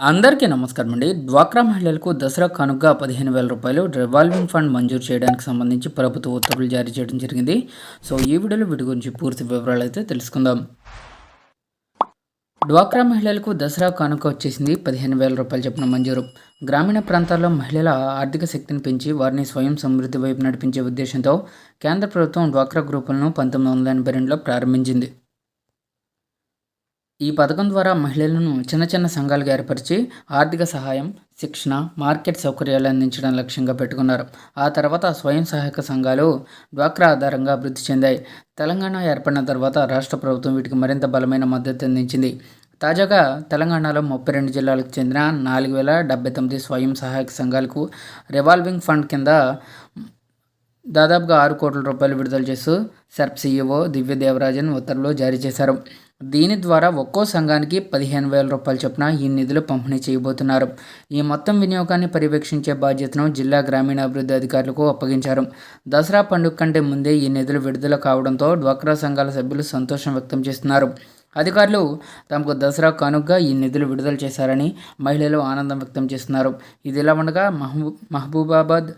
అందరికీ నమస్కారం అండి. డ్వాక్రా మహిళలకు దసరా కానుక పదిహేను వేల రూపాయలు రివాల్వింగ్ ఫండ్ మంజూరు చేయడానికి సంబంధించి ప్రభుత్వ ఉత్తర్వులు జారీ చేయడం జరిగింది. సో ఈ వీడియోలో వీటి గురించి పూర్తి వివరాలు అయితే తెలుసుకుందాం. డ్వాక్రా మహిళలకు దసరా కానుక వచ్చేసింది పదిహేను వేల రూపాయలు చెప్పిన మంజూరు. గ్రామీణ ప్రాంతాల్లో మహిళల ఆర్థిక శక్తిని పెంచి వారిని స్వయం సమృద్ధి వైపు నడిపించే ఉద్దేశంతో కేంద్ర ప్రభుత్వం డ్వాక్రా గ్రూపులను పంతొమ్మిది వందల ఎనభై రెండులో ప్రారంభించింది. ఈ పథకం ద్వారా మహిళలను చిన్న చిన్న సంఘాలుగా ఏర్పరిచి ఆర్థిక సహాయం శిక్షణ మార్కెట్ సౌకర్యాలు అందించడం లక్ష్యంగా పెట్టుకున్నారు. ఆ తర్వాత స్వయం సహాయక సంఘాలు డ్వాక్రా ఆధారంగా అభివృద్ధి చెందాయి. తెలంగాణ ఏర్పడిన తర్వాత రాష్ట్ర ప్రభుత్వం వీటికి మరింత బలమైన మద్దతు అందించింది. తాజాగా తెలంగాణలో ముప్పై రెండు జిల్లాలకు చెందిన నాలుగు వేల డెబ్బై తొమ్మిది స్వయం సహాయక సంఘాలకు రివాల్వింగ్ ఫండ్ కింద దాదాపుగా ఆరు కోట్ల రూపాయలు విడుదల చేస్తూ సెర్ప్ సీఈఓ దివ్య దేవరాజన్ ఉత్తర్వులు జారీ చేశారు. దీని ద్వారా ఒక్కో సంఘానికి పదిహేను వేల రూపాయల చొప్పున ఈ నిధులు పంపిణీ చేయబోతున్నారు. ఈ మొత్తం వినియోగాన్ని పర్యవేక్షించే బాధ్యతను జిల్లా గ్రామీణాభివృద్ధి అధికారులకు అప్పగించారు. దసరా పండుగ కంటే ముందే ఈ నిధులు విడుదల కావడంతో డ్వాక్రా సంఘాల సభ్యులు సంతోషం వ్యక్తం చేస్తున్నారు. అధికారులు తమకు దసరా కానుకగా ఈ నిధులు విడుదల చేశారని మహిళలు ఆనందం వ్యక్తం చేస్తున్నారు. ఇది ఇలా ఉండగా మహబూ మహబూబాబాద్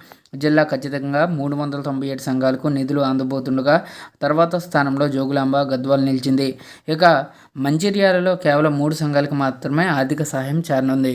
జిల్లా ఖచ్చితంగా మూడు వందల తొంభై ఏడు సంఘాలకు నిధులు అందబోతుండగా తర్వాత స్థానంలో జోగులాంబ గద్వాల్ నిలిచింది. ఇక మంచిర్యాలలో కేవలం మూడు సంఘాలకు మాత్రమే ఆర్థిక సహాయం చేరనుంది.